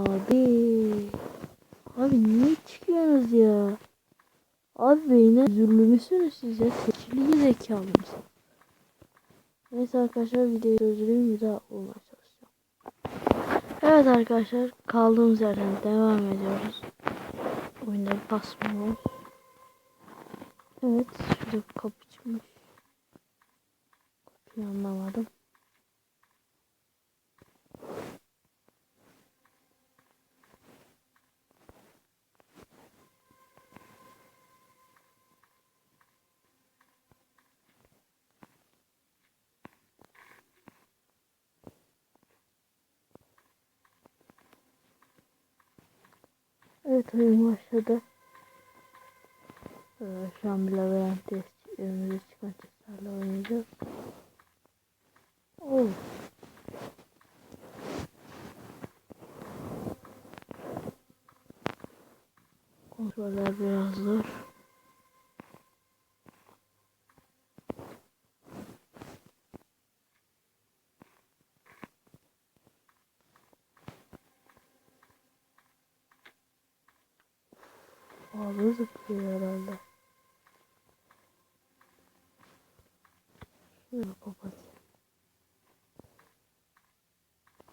Abi. Abi niye çıkıyorsunuz ya? Abi beyine üzürlü müsünüz siz ya? Seçili zekalı mısın? Neyse arkadaşlar videoyu durdurayım bir daha olmaya çalışacağım. Evet arkadaşlar kaldığımız yerden devam ediyoruz. Oyunda bir basmıyor. Evet şurada kapı çıkmış. Kapıyı anlamadım. Evet oyun başladı. Ee, şu an bir labirent önümüze çıkan testlerle oynayacağız. Oh. Kontroller biraz zor. Ağzı zıplıyor herhalde. Şunu kapatayım.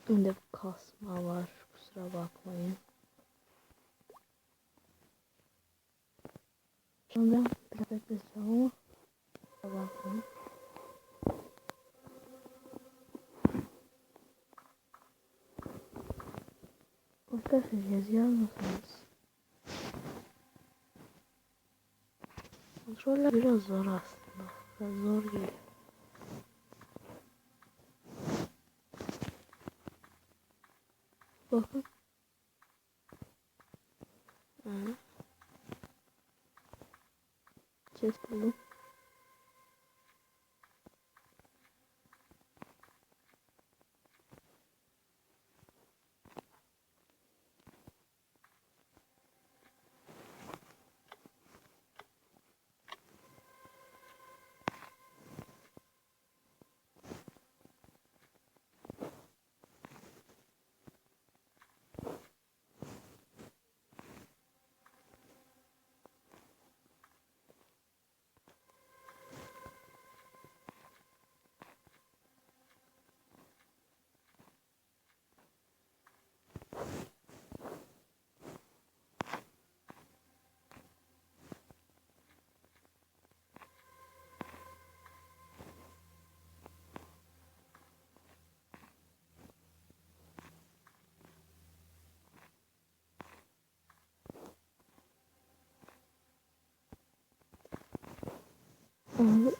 Bende bir kasma var. Kusura bakmayın. Şimdi biraz bekleyeceğim ama kusura bakmayın. Arkadaşlar yazıyor musunuz? Kontroller biraz zor aslında. Biraz zor geliyor. Bakın. Hı. Chest. Abi.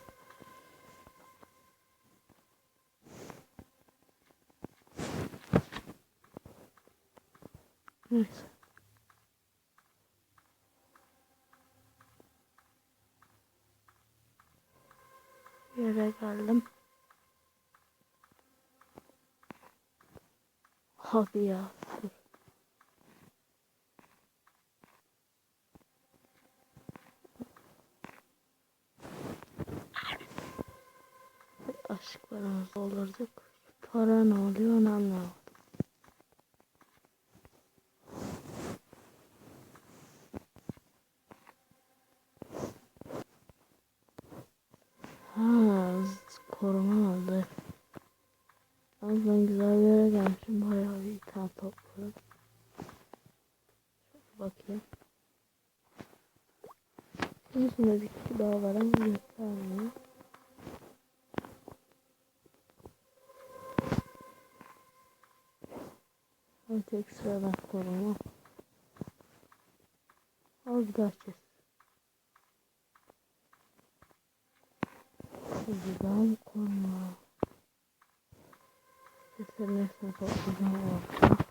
Neyse. Yere geldim. Abi ya. Para ne oluyor onu anlamadım. Ha, koruma aldı. Az ben güzel bir yere gelmişim. Bayağı bir tane topladım. Şöyle bakayım. Bunun bir kişi daha var ama göstermiyor. Koruma. Al bir daha kes. Bir daha mı koruma? Hepsini toplayacağım orada.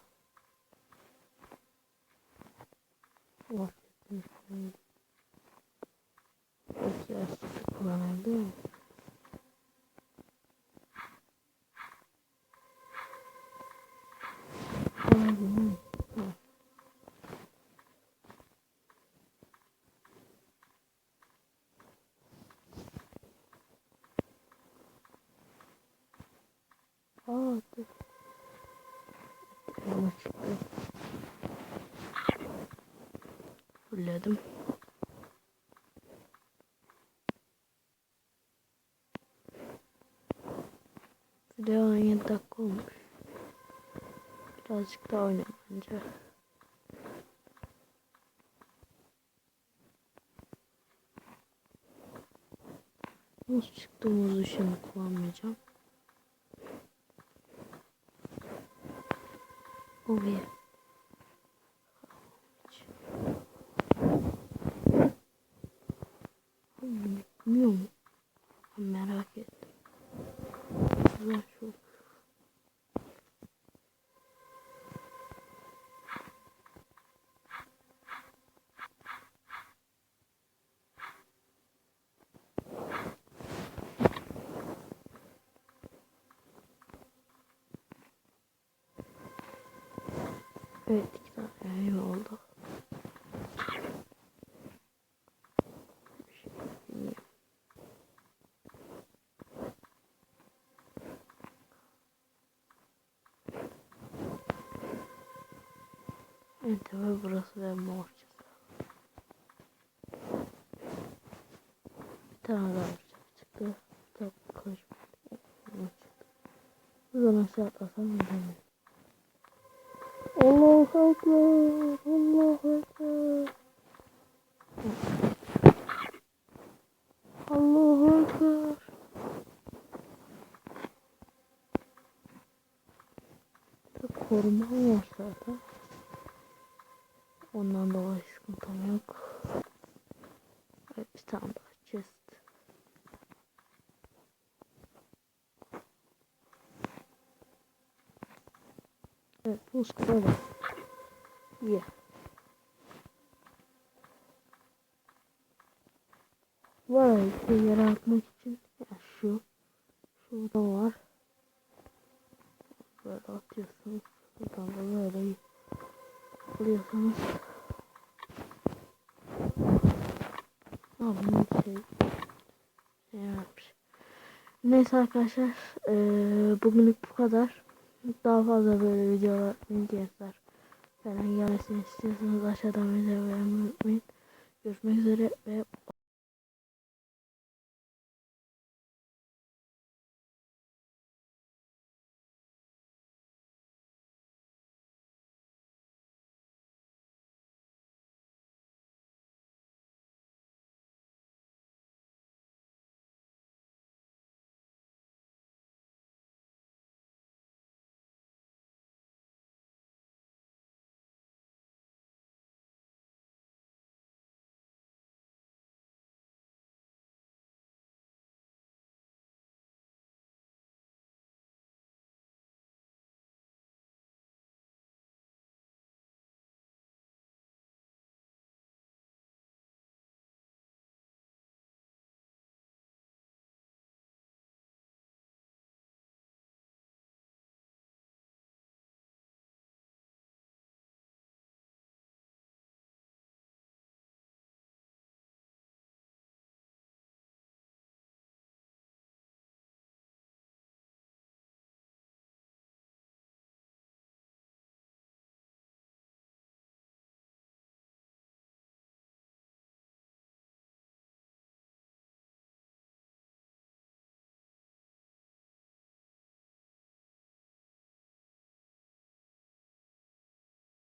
Aa dur. Elma çıktı. Fulledim. Video 17 dakika olmuş. Birazcık daha oynayalım bence. Muz çıktı muzu kullanmayacağım. Yeah. Bilmiyor mu? Merak ettim. Güzel şu. Evet iki tane oldu. Bir şey bilmiyorum. Evet tabi burası ve mor çizgi. Bir tane daha çıktı. Tabi karışmadı. Çıktı. Buradan aşağı atlasam. Ekber. Allahu Ekber. Allahu Ekber. Tabii koruma var zaten. Ondan dolayı sıkıntım yok. Evet bir tane daha chest. Evet bu böyle. İyi. Var işte yere atmak için. Ya şu. Şurada var. Böyle atıyorsunuz. Buradan da böyle alıyorsunuz. Abi bir şey. Şey yapmış. Neyse arkadaşlar. Eee bugünlük bu kadar. Daha fazla böyle videolar, videolar falan gelmesini istiyorsanız aşağıdan videoyu beğenmeyi unutmayın. Görüşmek üzere ve